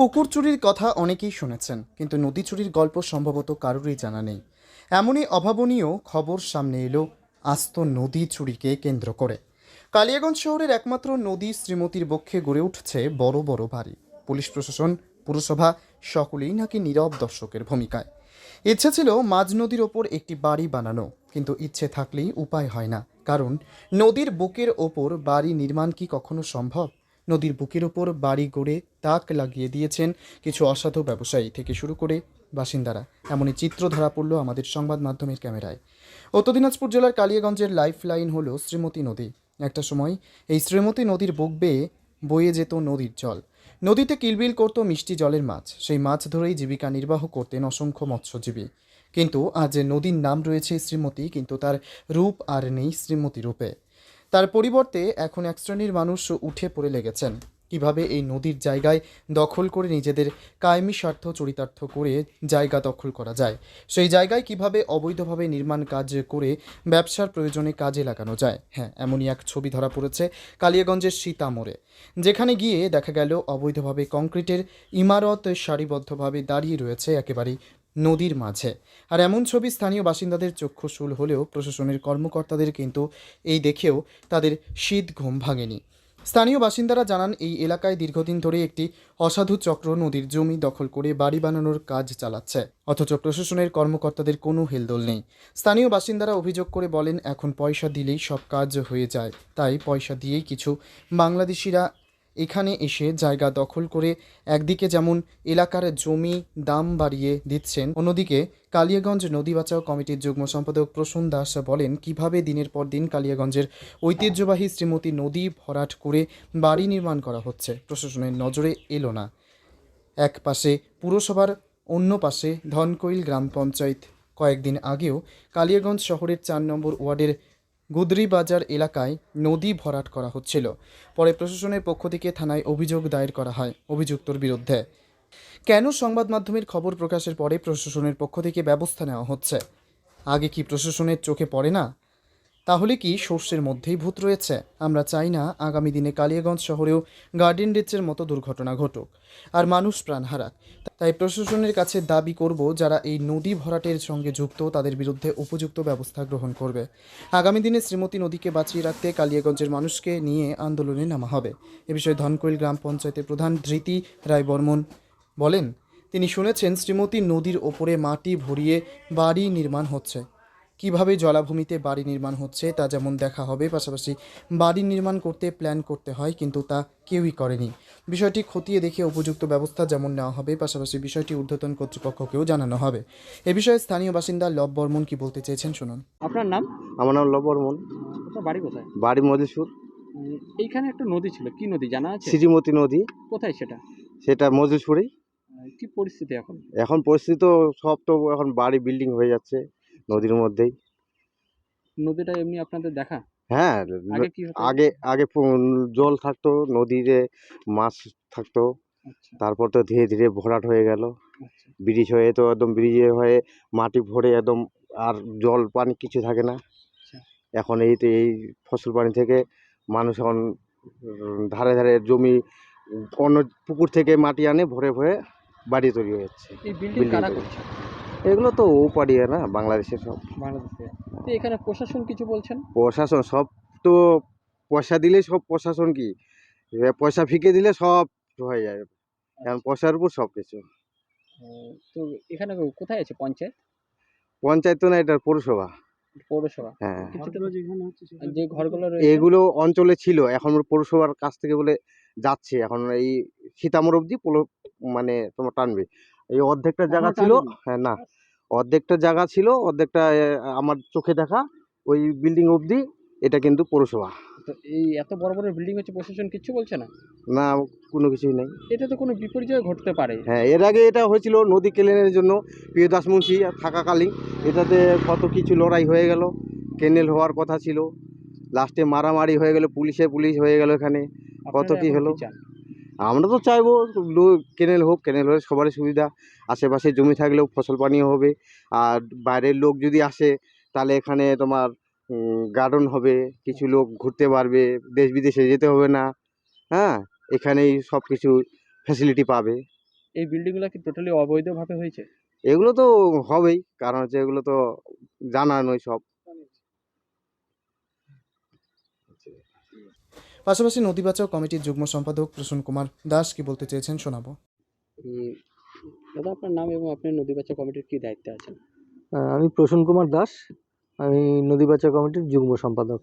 পুকুর চুরির কথা অনেকেই শুনেছেন, কিন্তু নদী চুরির গল্প সম্ভবত কারোরই জানা নেই। এমনই অভাবনীয় খবর সামনে এলো, আস্ত নদী চুরিকে কেন্দ্র করে। কালিয়াগঞ্জ শহরের একমাত্র নদী শ্রীমতীর বক্ষে গড়ে উঠছে বড় বড় বাড়ি। পুলিশ প্রশাসন, পুরসভা, সকলেই নাকি নীরব দর্শকের ভূমিকায়। ইচ্ছে ছিল মাঝ নদীর ওপর একটি বাড়ি বানানো, কিন্তু ইচ্ছে থাকলেই উপায় হয় না, কারণ নদীর বুকের ওপর বাড়ি নির্মাণ কি কখনো সম্ভব? নদীর বুকের ওপর বাড়ি গড়ে তাক লাগিয়ে দিয়েছেন কিছু অসাধু ব্যবসায়ী থেকে শুরু করে বাসিন্দারা। এমনই চিত্র ধরা পড়ল আমাদের সংবাদ মাধ্যমের ক্যামেরায়। উত্তর দিনাজপুর জেলার কালিয়াগঞ্জের লাইফ লাইন হল শ্রীমতী নদী। একটা সময় এই শ্রীমতী নদীর বুক বেয়ে বয়ে যেত নদীর জল। নদীতে কিলবিল করত মিষ্টি জলের মাছ। সেই মাছ ধরেই জীবিকা নির্বাহ করতেন অসংখ্য মৎস্যজীবী। কিন্তু আজ নদীর নাম রয়েছে শ্রীমতী, কিন্তু তার রূপ আর নেই শ্রীমতী রূপে। তার পরিবর্তে এখন এক শ্রেণির মানুষ উঠে পড়ে লেগেছেন। কীভাবে এই নদীর জায়গায় দখল করে নিজেদের কায়েমি স্বার্থ চরিতার্থ করে জায়গা দখল করা যায়? সেই জায়গায় কীভাবে অবৈধভাবে নির্মাণ কাজ করে ব্যবসার প্রয়োজনে কাজে লাগানো যায়? হ্যাঁ এমনই এক ছবি ধরা পড়েছে কালিয়াগঞ্জের সীতামোড়ে, যেখানে গিয়ে দেখা গেল অবৈধভাবে কংক্রিটের ইমারত সারিবদ্ধভাবে দাঁড়িয়ে রয়েছে একেবারেই নদীর মাঝে। আর এমন ছবি স্থানীয় বাসিন্দাদের চক্ষুশূল হলেও প্রশাসনের কর্মকর্তাদের কিন্তু এই দেখেও তাদের শীত ঘুম ভাঙেনি। স্থানীয় বাসিন্দারা জানান, এই এলাকায় দীর্ঘদিন ধরে একটি অসাধু চক্র নদীর জমি দখল করে বাড়ি বানানোর কাজ চালাচ্ছে। অথচ প্রশাসনের কর্মকর্তাদের কোনো হেলদোল নেই। স্থানীয় বাসিন্দারা অভিযোগ করে বলেন, এখন পয়সা দিলেই সব কাজ হয়ে যায়। তাই পয়সা দিয়েই কিছু বাংলাদেশিরা এখানে এসে জায়গা দখল করে একদিকে যেমন এলাকার জমি দাম বাড়িয়ে দিচ্ছেন, অন্যদিকে কালিয়াগঞ্জ নদী বাঁচাও কমিটির যুগ্ম সম্পাদক প্রসূন দাস বলেন, কীভাবে দিনের পর দিন কালিয়াগঞ্জের ঐতিহ্যবাহী শ্রীমতী নদী ভরাট করে বাড়ি নির্মাণ করা হচ্ছে? প্রশাসনের নজরে এলো না। এক পাশে পুরসভার অন্য পাশে ধনকৈল গ্রাম পঞ্চায়েত। কয়েকদিন আগেও কালিয়াগঞ্জ শহরের চার নম্বর ওয়ার্ডের গুদরি বাজার এলাকায় নদী ভরাট করা হচ্ছিল। পরে প্রশাসনের পক্ষ থেকে থানায় অভিযোগ দায়ের করা হয় অভিযুক্তর বিরুদ্ধে। কেন সংবাদ মাধ্যমের খবর প্রকাশের পরে প্রশাসনের পক্ষ থেকে ব্যবস্থা নেওয়া হচ্ছে? আগে কি প্রশাসনের চোখে পড়ে না? তাহলে কি সর্ষের মধ্যেই ভূত রয়েছে? আমরা চাই না আগামী দিনে কালিয়াগঞ্জ শহরেও গার্ডেন রিচের মতো দুর্ঘটনা ঘটুক। আর মানুষ প্রাণ হারাক। তাই প্রশাসনের কাছে দাবি করব যারা এই নদী ভরাটের সঙ্গে যুক্ত তাদের বিরুদ্ধে উপযুক্ত ব্যবস্থা গ্রহণ করবে। আগামী দিনে শ্রীমতী নদীকে বাঁচিয়ে রাখতে কালিয়াগঞ্জের মানুষকে নিয়ে আন্দোলনে নামা হবে। এ বিষয়ে ধনকৈল গ্রাম পঞ্চায়েতের প্রধান ধৃতি রায় বর্মন বলেন, তিনি শুনেছেন শ্রীমতী নদীর ওপরে মাটি ভরিয়ে বাড়ি নির্মাণ হচ্ছে। কীভাবে জলাভূমিতে বাড়ি নির্মাণ হচ্ছে তা যেমন দেখা হবে পাশাপাশি বাড়ি নির্মাণ করতে প্ল্যান করতে হয় কিন্তু তা কেউই করেনি। বিষয়টি খতিয়ে দেখে উপযুক্ত ব্যবস্থা যেমন নেওয়া হবে পাশাপাশি বিষয়টি ঊর্ধ্বতন কর্তৃপক্ষকেও জানানো হবে। এ বিষয়ে স্থানীয় বাসিন্দা লব বর্মন কি বলতে চেয়েছেন শুনুন। আপনার নাম? আমার নাম লব বর্মন। আপনার বাড়ি কোথায়? বাড়ি মধুসুর। এইখানে একটা নদী ছিল কি নদী জানা আছে? শ্রীমতী নদী। কোথায় সেটা? সেটা মধুসুরেই। কি পরিস্থিতি এখন? এখন পরিস্থিতি তো সব তো এখন বাড়ি বিল্ডিং হয়ে যাচ্ছে। নদীর মধ্যেই। নদীটা এমনি আপনাদের দেখা? হ্যাঁ আগে কি হতো? আগে আগে পু- জল থাকতো নদীতে মাছ থাকতো। আচ্ছা। তারপর তো ধীরে ধীরে ভরাট হয়ে গেল। আচ্ছা। ব্রিজ হয়ে তো একদম ব্রিজে হয়ে মাটি ভরে একদম আর জল পানি কিছু থাকে না। আচ্ছা। এখন এই তো এই ফসল পানি থেকে মানুষ এখন উম, ধারে ধারে জমি অন্য পুকুর থেকে মাটি আনে ভরে ভরে বাড়ি তৈরি হচ্ছে এই বিল্ডিং building কারা তৈরি। করছে? এগুলো তো ও পাড়িয়ে না বাংলাদেশের সব। বাংলাদেশে। তো এখানে প্রশাসন কিছু বলছেন? প্রশাসন সব তো পয়সা দিলে সব প্রশাসন কি? পয়সা ফিকে দিলে সব হয়ে যায় এখন পয়সার উপর সব কিছু। তো এখানে কোথায় আছে পঞ্চায়েত? পঞ্চায়েত তো না এটা পৌরসভা। পৌরসভা। হ্যাঁ। যে ঘরগুলো এগুলো অঞ্চলে ছিল এখন পৌরসভার কাছ থেকে বলে যাচ্ছে। এখন এই সীতামর অবধি মানে তোমার টানবে। এই অর্ধেকটা জায়গা ছিল হ্যাঁ না অর্ধেকটা জায়গা ছিল অর্ধেকটা আমার চোখে দেখা ওই বিল্ডিং অবধি এটা কিন্তু পৌরসভা। তো এই এত বড় বড় বিল্ডিং হচ্ছে প্রশাসন কিচ্ছু বলছে না? না কোনো কিছুই নেই। এটা তো কোনো বিপর্যয় ঘটতে পারে। হ্যাঁ এর আগে এটা হয়েছিল নদী কেলেনের জন্য প্রিয়দাস মুন্সি থাকাকালীন। এটাতে কত কিছু লড়াই হয়ে গেল কেনেল হওয়ার কথা ছিল। লাস্টে মারামারি হয়ে গেল পুলিশে পুলিশ হয়ে গেল এখানে। কত কি হলো? আমরা তো চাইব লো- কেনেল হোক কেনেল হলে সবারই সুবিধা। আশেপাশে জমি থাকলেও ফসল পানিও হবে। আর বাইরের লোক যদি আসে তাহলে এখানে তোমার গার্ডেন হবে। কিছু লোক ঘুরতে পারবে। দেশ বিদেশে যেতে হবে না। হ্যাঁ? এখানেই সব কিছু ফ্যাসিলিটি পাবে। এই বিল্ডিংগুলো কি টোটালি অবৈধভাবে হয়েছে? এগুলো তো হবেই। কারণ হচ্ছে এগুলো তো জানানোই সব। পাশাপাশি নদী বাঁচাও কমিটির যুগ্ম সম্পাদক প্রসূন কুমার দাস কি বলতে চেয়েছেন শোনাবো। দাদা আপনার নাম এবং আপনি নদী বাঁচাও কমিটির কি দায়িত্বে আছেন? আমি প্রসূন কুমার দাস আমি নদী বাঁচাও কমিটির যুগ্ম সম্পাদক।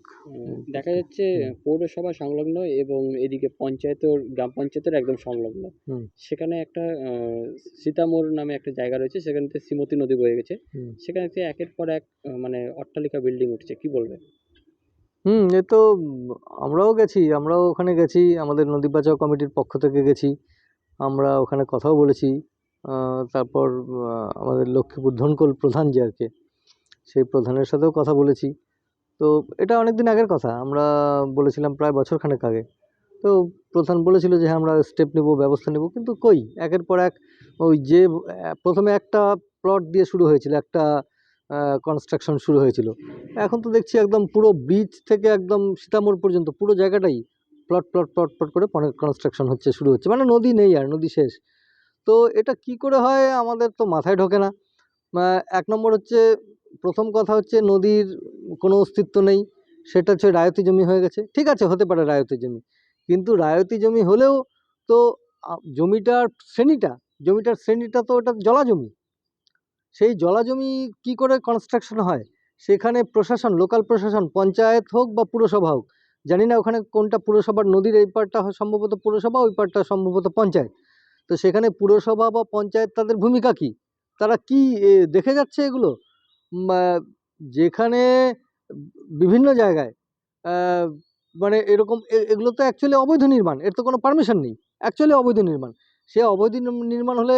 দেখা যাচ্ছে পৌরসভা সংলগ্ন এবং এদিকে পঞ্চায়েতের গ্রাম পঞ্চায়েতের একদম সংলগ্ন। সেখানে একটা আহ, সীতামোড় নামে একটা জায়গা রয়েছে সেখানে শ্রীমতী নদী বয়ে গেছে। সেখানে একের পর এক মানে অট্টালিকা বিল্ডিং উঠছে কি বলবেন? হুম, এ তো আমরাও গেছি, আমরাও ওখানে গেছি, আমাদের নদী বাঁচাও কমিটির পক্ষ থেকে গেছি, আমরা ওখানে কথাও বলেছি তারপর আমাদের লক্ষ্মীপুর ধনকল প্রধান যে আর কি, সেই প্রধানের সাথেও কথা বলেছি। তো এটা অনেক দিন আগের কথা, আমরা বলেছিলাম প্রায় বছরখানেক আগে। তো প্রধান বলেছিল যে হ্যাঁ আমরা স্টেপ নেব, ব্যবস্থা নেব। কিন্তু কই? একের পর এক ওই যে, প্রথমে একটা প্লট দিয়ে শুরু হয়েছিল, একটা কনস্ট্রাকশন শুরু হয়েছিল। এখন তো দেখছি একদম পুরো বিচ থেকে একদম সীতামোড় পর্যন্ত পুরো জায়গাটাই প্লট প্লট প্লট প্লট করে কনস্ট্রাকশন হচ্ছে, শুরু হচ্ছে। মানে নদী নেই আর, নদী শেষ। তো এটা কি করে হয় আমাদের তো মাথায় ঢোকে না। এক নম্বর হচ্ছে, প্রথম কথা হচ্ছে নদীর কোনো অস্তিত্ব নেই। সেটা হচ্ছে রায়তি জমি হয়ে গেছে। ঠিক আছে, হতে পারে রায়তি জমি। কিন্তু রায়তি জমি হলেও তো জমিটার শ্রেণীটা জমিটার শ্রেণীটা তো ওটা জলা জমি সেই জলা জমি কী করে কনস্ট্রাকশন হয়? সেখানে প্রশাসন লোকাল প্রশাসন, পঞ্চায়েত হোক বা পুরসভা হোক, জানি না ওখানে কোনটা পুরসভার নদীর এই পারটা সম্ভবত পুরসভা, ওই পারটা সম্ভবত পঞ্চায়েত। তো সেখানে পুরসভা বা পঞ্চায়েত তাদের ভূমিকা কী? তারা কি দেখে যাচ্ছে এগুলো? যেখানে বিভিন্ন জায়গায় মানে এরকম এগুলো তো অ্যাকচুয়ালি অবৈধ নির্মাণ, এর তো কোনো পারমিশন নেই। অ্যাকচুয়ালি অবৈধ নির্মাণ। সে অবৈধ নির্মাণ হলে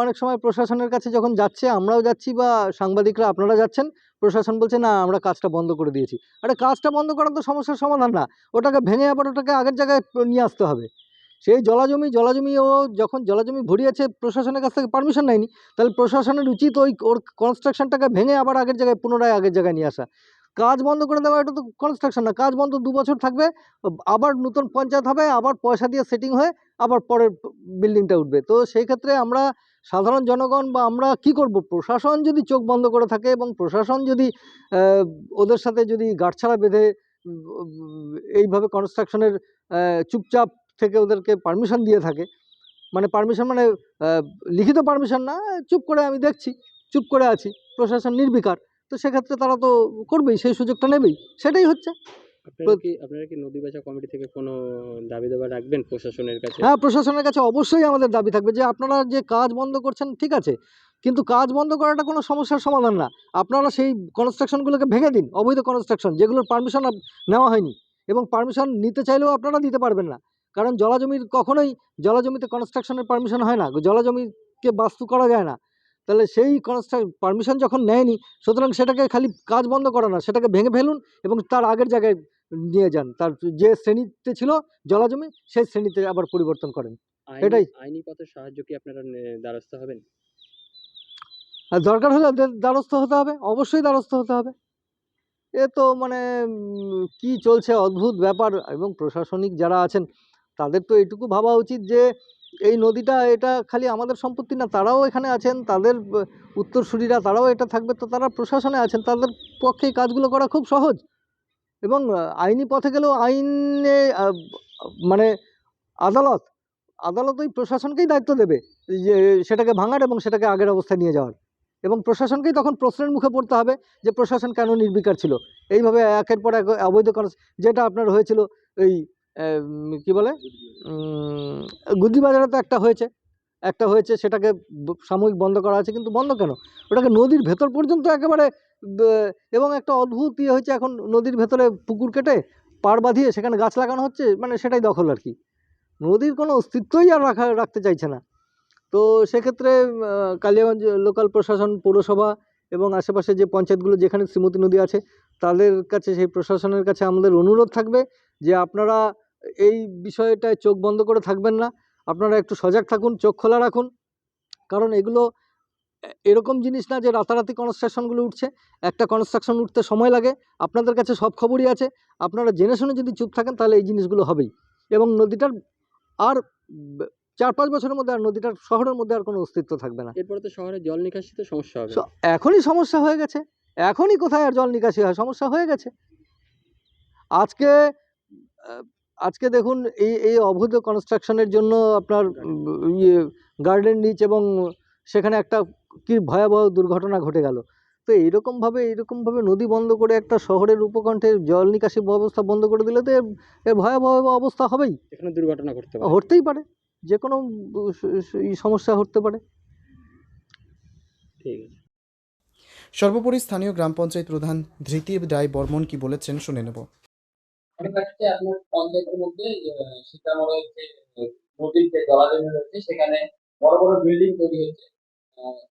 অনেক সময় প্রশাসনের কাছে যখন যাচ্ছে, আমরাও যাচ্ছি বা সাংবাদিকরা আপনারা যাচ্ছেন, প্রশাসন বলছে, না, আমরা কাজটা বন্ধ করে দিয়েছি। আরে, কাজটা বন্ধ করা তো সমস্যার সমাধান না। ওটাকে ভেঙে আবার ওটাকে আগের জায়গায় নিয়ে আসতে হবে। সেই জলাজমি জলাজমি ও যখন জলাজমি ভরিয়েছে, প্রশাসনের কাছ থেকে পারমিশন নেয়নি, তাহলে প্রশাসনের উচিত ওই ওর কনস্ট্রাকশনটাকে ভেঙে আবার আগের জায়গায়, পুনরায় আগের জায়গায় নিয়ে আসা। কাজ বন্ধ করে দেওয়া এটা তো কনস্ট্রাকশন না। কাজ বন্ধ দু বছর থাকবে, আবার নতুন পঞ্চায়েত হবে, আবার পয়সা দিয়ে সেটিং হয়ে আবার পরের বিল্ডিংটা উঠবে। তো সেই ক্ষেত্রে আমরা সাধারণ জনগণ বা আমরা কি করব? প্রশাসন যদি চোখ বন্ধ করে থাকে এবং প্রশাসন যদি ওদের সাথে যদি গাঁটছাড়া বেঁধে, এইভাবে কনস্ট্রাকশনের চুপচাপ থেকে ওদেরকে পারমিশন দিয়ে থাকে মানে পারমিশন মানে লিখিত পারমিশন না, চুপ করে আমি দেখছি, চুপ করে আছি, প্রশাসন নির্বিকার। তো সেক্ষেত্রে তারা তো করবেই সেই সুযোগটা নেবেই। সেটাই হচ্ছে। আপনারা কি আপনারা কি নদী বাঁচাও কমিটি থেকে কোনো দাবি দাবা রাখবেন প্রশাসনের কাছে? হ্যাঁ প্রশাসনের কাছে অবশ্যই আমাদের দাবি থাকবে যে আপনারা যে কাজ বন্ধ করছেন ঠিক আছে। কিন্তু কাজ বন্ধ করাটা কোনো সমস্যার সমাধান না। আপনারা সেই কনস্ট্রাকশনগুলোকে ভেঙে দিন অবৈধ কনস্ট্রাকশন যেগুলোর পারমিশন নেওয়া হয়নি। এবং পারমিশন নিতে চাইলেও আপনারা দিতে পারবেন না। কারণ জলাজমির কখনোই জলাজমিতে কনস্ট্রাকশনের পারমিশন হয় না। জলাজমিকে বাস্তু করা যায় না। তাহলে সেই কনস্ট্রাক পারমিশন যখন নেয়নি সুতরাং সেটাকে খালি কাজ বন্ধ করা না সেটাকে ভেঙে ফেলুন এবং তার আগের জায়গায় নিয়ে যান। তার যে শ্রেণীতে ছিল জলাজমি সেই শ্রেণীতে আবার পরিবর্তন করেন। এটাই। আইনি পথে সাহায্য কি আপনারা দ্বারস্থ হবেন? আর দরকার হলে দ্বারস্থ হতে হবে অবশ্যই দ্বারস্থ হতে হবে। এ তো মানে কি চলছে অদ্ভুত ব্যাপার এবং প্রশাসনিক যারা আছেন তাদের তো এইটুকু ভাবা উচিত যে এই নদীটা এটা খালি আমাদের সম্পত্তি না, তারাও এখানে আছেন, তাদের উত্তরসূরিরা তারাও এটা থাকবে, তো তারা প্রশাসনে আছেন, তাদের পক্ষে কাজগুলো করা খুব সহজ। এবং আইনি পথে গেলেও আইনে মানে আদালত আদালত ওই প্রশাসনকেই দায়িত্ব দেবে, যে সেটাকে ভাঙার এবং সেটাকে আগের অবস্থায় নিয়ে যাওয়ার। এবং প্রশাসনকেই তখন প্রশ্নের মুখে পড়তে হবে যে প্রশাসন কেন নির্বিকার ছিল। এইভাবে একের পর এক অবৈধ যেটা আপনার হয়েছিল, এই কি বলে? উম, গুদ্দিবাজারে তো একটা হয়েছে। একটা হয়েছে সেটাকে সাময়িক বন্ধ করা আছে কিন্তু বন্ধ কেন? ওটাকে নদীর ভেতর পর্যন্ত একেবারে এবং একটা অদ্ভুত ইয়ে হয়েছে এখন নদীর ভেতরে পুকুর কেটে পাড় বাঁধিয়ে সেখানে গাছ লাগানো হচ্ছে মানে সেটাই দখল আর কি। নদীর কোনো অস্তিত্বই আর রাখা রাখতে চাইছে না। তো সেক্ষেত্রে কালিয়াগঞ্জ লোকাল প্রশাসন পৌরসভা এবং আশেপাশে যে পঞ্চায়েতগুলো যেখানে শ্রীমতী নদী আছে তাদের কাছে সেই প্রশাসনের কাছে আমাদের অনুরোধ থাকবে যে আপনারা এই বিষয়টায় চোখ বন্ধ করে থাকবেন না। আপনারা একটু সজাগ থাকুন চোখ খোলা রাখুন। কারণ এগুলো এরকম জিনিস না যে রাতারাতি কনস্ট্রাকশনগুলো উঠছে। একটা কনস্ট্রাকশন উঠতে সময় লাগে। আপনাদের কাছে সব খবরই আছে। আপনারা জেনে শুনে যদি চুপ থাকেন তাহলে এই জিনিসগুলো হবেই। এবং নদীটার আর চার পাঁচ বছরের মধ্যে আর নদীটার শহরের মধ্যে আর কোনো অস্তিত্ব থাকবে না। এরপরে তো শহরে জল নিকাশিতে সমস্যা হবে। এখনই সমস্যা হয়ে গেছে। এখনই কোথায় আর জল নিকাশি হয়? সমস্যা হয়ে গেছে। আজকে আজকে দেখুন এই এই অবৈধ কনস্ট্রাকশনের জন্য আপনার ইয়ে গার্ডেন নিচ এবং সেখানে একটা কি ভয়াবহ দুর্ঘটনা ঘটে গেল। তো এইরকমভাবে এইরকমভাবে নদী বন্ধ করে একটা শহরের উপকণ্ঠে জল নিকাশি ব্যবস্থা বন্ধ করে দিলে তো এর- এর ভয়াবহ অবস্থা হবেই। এখানে দুর্ঘটনা ঘটতে পারে। হতেই পারে। যে কোনো সমস্যা হতে পারে। ঠিক আছে। সর্বোপরি স্থানীয় গ্রাম পঞ্চায়েত প্রধান ধৃতি রায় বর্মন কি বলেছেন শুনে নেব। অনেক হচ্ছে আপনার পঞ্চায়েতের মধ্যে আহ, যে নদীর যে জলাজমি রয়েছে সেখানে বড় বড় বিল্ডিং তৈরি হচ্ছে।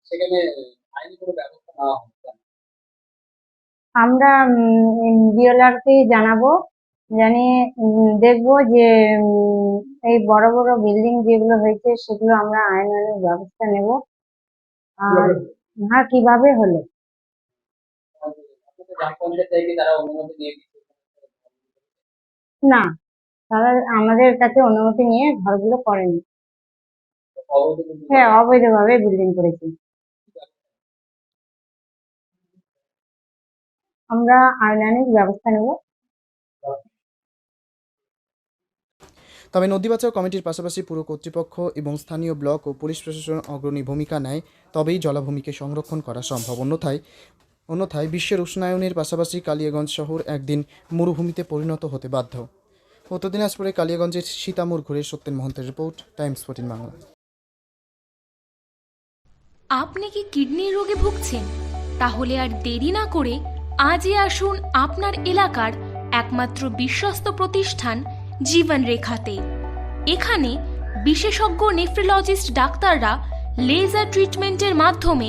সেখানে আইনি কোনো ব্যবস্থা নেওয়া হচ্ছে। আমরা বিএলআরকে জানাব জানিয়ে দেখব যে এই বড় বড় বিল্ডিং যেগুলো হয়েছে সেগুলো আমরা আইনানুগ ব্যবস্থা নেব। আর হ্যাঁ কীভাবে হলো? তারা অনুমতি দিচ্ছে। না, তারা আমাদের কাছে অনুমতি নিয়ে ঘরগুলো করেনি। হ্যাঁ অবৈধভাবে বিল্ডিং করেছি। আমরা আইনানুগ ব্যবস্থা নেব। তবে নদী বাঁচাও কমিটির পাশাপাশি পুরো কর্তৃপক্ষ এবং স্থানীয় ব্লক ও পুলিশ প্রশাসন অগ্রণী ভূমিকা নেয়, তবেই জলাভূমিকে সংরক্ষণ করা সম্ভব। অন্যথায় অন্যথায় বিশ্বের উষ্ণায়নের পাশাপাশি কালিয়াগঞ্জ শহর একদিন মরুভূমিতে পরিণত হতে বাধ্য। উত্তর দিনাজপুরে কালিয়াগঞ্জের সীতামুর ঘুরে সত্যেন মহন্তের রিপোর্ট, টাইমস ফোর্টিন বাংলা। আপনি কি কিডনির রোগে ভুগছেন? তাহলে আর দেরি না করে আজই আসুন আপনার এলাকার একমাত্র বিশ্বস্ত প্রতিষ্ঠান জীবন রেখাতে এখানে বিশেষজ্ঞ নেফ্রোলজিস্ট ডাক্তাররা লেজার ট্রিটমেন্টের মাধ্যমে